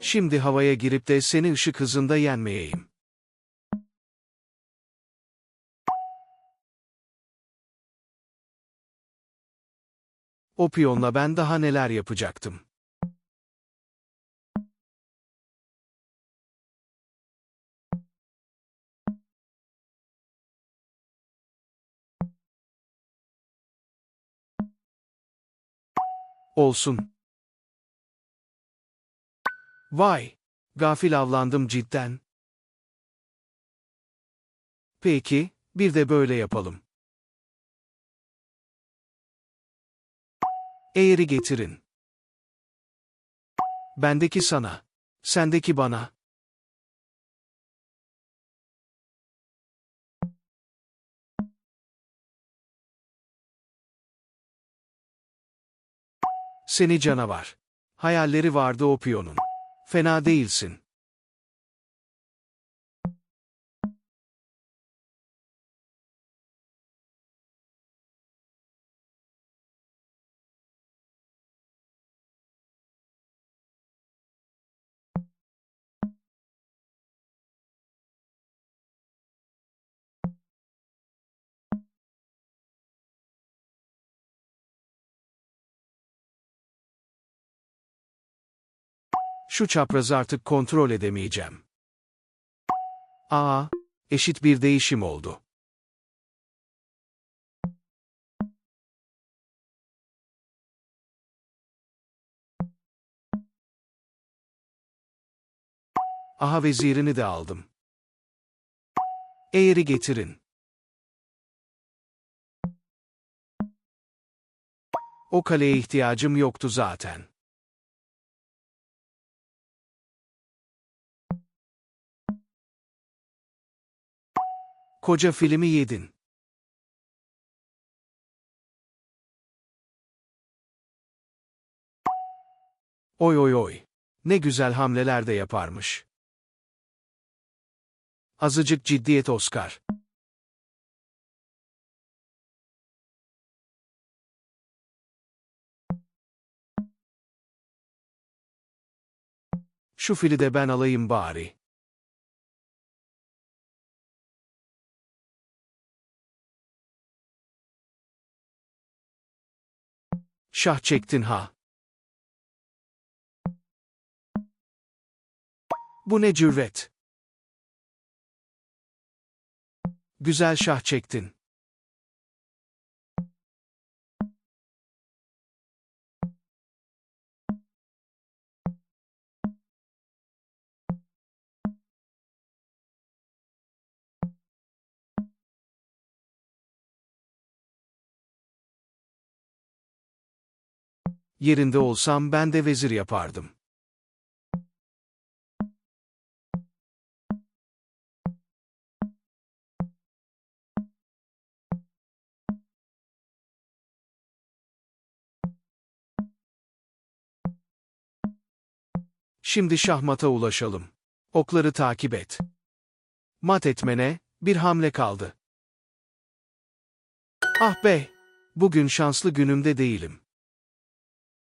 Şimdi havaya girip de seni ışık hızında yenmeyeyim. O piyonla ben daha neler yapacaktım. Olsun. Vay! Gafil avlandım cidden. Peki, bir de böyle yapalım. Eğri getirin. Bendeki sana. Sendeki bana. Seni canavar. Hayalleri vardı o piyonun. Fena değilsin. Şu çaprazı artık kontrol edemeyeceğim. Aa, eşit bir değişim oldu. Aha vezirini de aldım. Eğri getirin. O kaleye ihtiyacım yoktu zaten. Koca filmi yedin. Oy oy oy. Ne güzel hamleler de yaparmış. Azıcık ciddiyet Oscar. Şu fili de ben alayım bari. Şah çektin ha. Bu ne cüret? Güzel şah çektin. Yerinde olsam ben de vezir yapardım. Şimdi şahmata ulaşalım. Okları takip et. Mat etmene, bir hamle kaldı. Ah be! Bugün şanslı günümde değilim.